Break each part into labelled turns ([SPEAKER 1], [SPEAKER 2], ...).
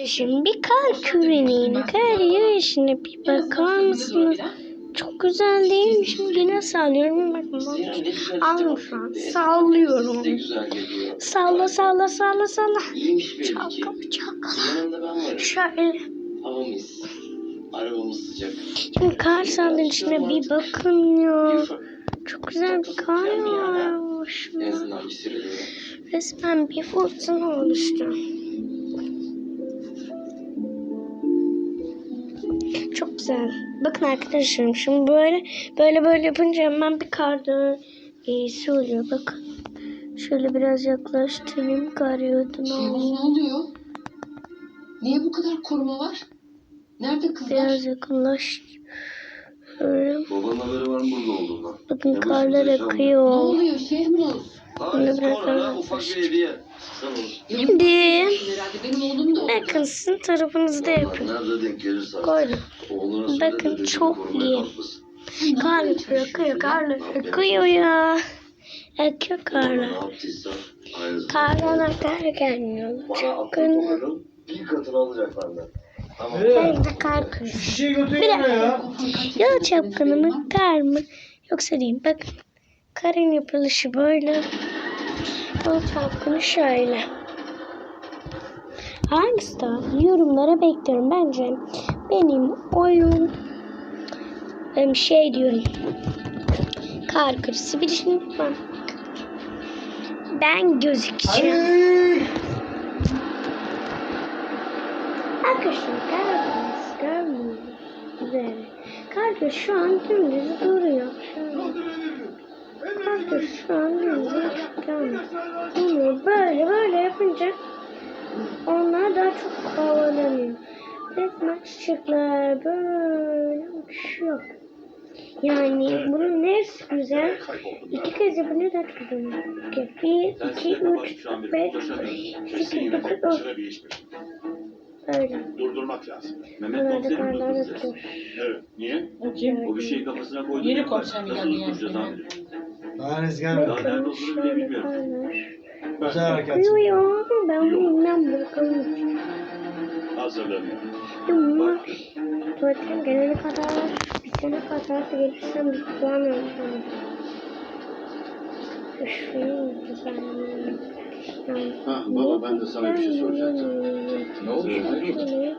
[SPEAKER 1] Arkadaşım bir kar küreğinin kar yağışına bir bakar mısınız? Çok güzel değil mi? Şimdi yine sallıyorum. Bakın bak. Aldım şu an. Sallıyorum.
[SPEAKER 2] Ne.
[SPEAKER 1] Salla salla salla salla. Çalkala çalkala.
[SPEAKER 2] Ben.
[SPEAKER 1] Şöyle. Şimdi kar sallın içine bir bakın ya. Çok güzel bir kar yağmış. Resmen bir fırtına oluştu. Güzel. Bakın arkadaşlarım şimdi böyle böyle böyle yapınca hemen bir kar dönesi oluyor. Bakın. Şöyle biraz yaklaştırayım kar yağdığını
[SPEAKER 3] ne oluyor? Niye bu kadar koruma var? Nerede kızlar?
[SPEAKER 1] Biraz. Şöyle.
[SPEAKER 4] Babanın haberi var mı burada olduğundan?
[SPEAKER 1] Bakın
[SPEAKER 4] Ne
[SPEAKER 1] karlar
[SPEAKER 4] başımıza
[SPEAKER 3] Ne
[SPEAKER 1] akıyor.
[SPEAKER 3] oluyor Şehmus?
[SPEAKER 4] Ha,
[SPEAKER 1] Bunu
[SPEAKER 4] orada ufak bir hediye.
[SPEAKER 1] Şimdi bakın sizin tarafınızda yapın. Koydum. Bakın, çok iyi.
[SPEAKER 4] kalkmasın.
[SPEAKER 1] Karlar akıyor, karlar akıyor ya. Akıyor
[SPEAKER 4] aynısı.
[SPEAKER 1] Kardan akar gelmiyor. Çok
[SPEAKER 4] doların bir katını alacak benden. Tamam.
[SPEAKER 1] Ben de kar kırıyor.
[SPEAKER 5] Şişeyi götürün ya.
[SPEAKER 1] Ya çapkını mı kar mı? Yoksa diyeyim bak. Karın yapılışı böyle. Yol çapkını şöyle. Hangisi daha? Yorumlara bekliyorum. Bence benim oyun şey diyorum. Kar kırısı. Bir şimdi ben, gözükeceğim. Arkadaşlar kırısı görmüyor. Güzel. Kar kırısı şu an dümdüz duruyor. Şu an. Kar kırısı şu an dümdüz. Bunu böyle böyle yapınca daha çok havalanıyor. Resmen çiçekler böyle uçuyor. Yani bunun neresi güzel? İki kez yapınca da çok güzel. Bir, iki, üç, beş, sekiz, dokuz, on. Öyle.
[SPEAKER 6] Durdurmak lazım.
[SPEAKER 4] Mehmet
[SPEAKER 1] Bunlar
[SPEAKER 4] komiserim
[SPEAKER 1] atıyor.
[SPEAKER 6] Evet. Niye?
[SPEAKER 4] O bir şeyi kafasına koydu.
[SPEAKER 3] Yeni
[SPEAKER 4] Nasıl
[SPEAKER 3] komiser geldi yani.
[SPEAKER 4] durduracağız?
[SPEAKER 5] Daha henüz gelmedi.
[SPEAKER 4] Daha nerede olduğunu bile
[SPEAKER 1] karlar.
[SPEAKER 5] Güzel hareket.
[SPEAKER 1] Uyuyor. Ben bilmem bakalım.
[SPEAKER 6] Hazırlanıyor.
[SPEAKER 1] Ama tuvaletten gelene kadar bir sene kadar da gelirsem bir puan alacağım. Şunu düzenleyeyim.
[SPEAKER 6] Ha, baba, ben de sana bir şey soracaktım.
[SPEAKER 4] Ne oluyor? Hayrola?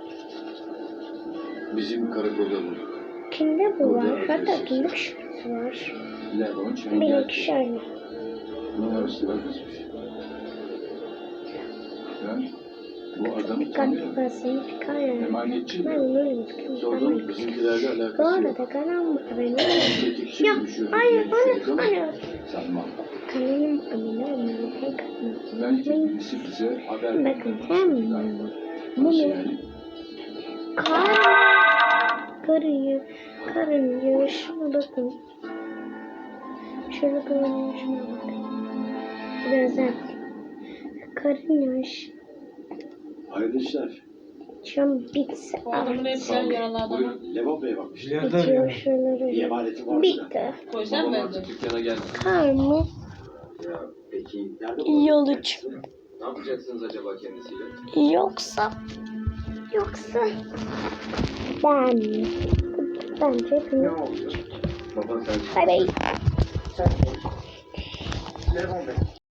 [SPEAKER 6] Bizim karakolda bu.
[SPEAKER 1] Kimde bu var? Hatta kimde şurası var?
[SPEAKER 6] Levon Çengel
[SPEAKER 1] Benimki şöyle.
[SPEAKER 6] numarası var kızmış. Ben bu adamı tanıyorum. Emanetçi mi? Sordum bizimkilerle
[SPEAKER 1] Bu
[SPEAKER 6] alakası yok.
[SPEAKER 1] arada karanlık benim.
[SPEAKER 6] Tetikçi
[SPEAKER 1] Ya
[SPEAKER 6] düşüyor.
[SPEAKER 1] hayır
[SPEAKER 6] diye
[SPEAKER 1] hayır hayır.
[SPEAKER 6] Sanmam.
[SPEAKER 1] Kanalım amine amine.
[SPEAKER 6] Bence birisi bize haber
[SPEAKER 1] Bakın hem bunu kar karıyı karın yağışına bakın. Şöyle karın yağışına bakın. Biraz daha karın yağışı.
[SPEAKER 6] Hayırlı işler.
[SPEAKER 1] Şu an bitse
[SPEAKER 3] Oğlumun hep sen yaralı adamı.
[SPEAKER 6] Buyurun Levon Bey'e bakmış.
[SPEAKER 5] Nerede
[SPEAKER 1] bitiyor
[SPEAKER 5] arıyor?
[SPEAKER 6] Bir emaneti var mı?
[SPEAKER 1] Bitti.
[SPEAKER 3] Koysan
[SPEAKER 4] Babam
[SPEAKER 3] ben de.
[SPEAKER 4] artık dükkana geldi.
[SPEAKER 1] Kar mı?
[SPEAKER 4] Ya peki nerede
[SPEAKER 1] Yol
[SPEAKER 4] bulacak
[SPEAKER 1] uç.
[SPEAKER 4] kendisini? Ne yapacaksınız acaba kendisiyle?
[SPEAKER 1] Yoksa yoksa ben? Bence hepimiz.
[SPEAKER 4] oluyor? Baba sen
[SPEAKER 1] Bay bay.
[SPEAKER 4] Levon Bey.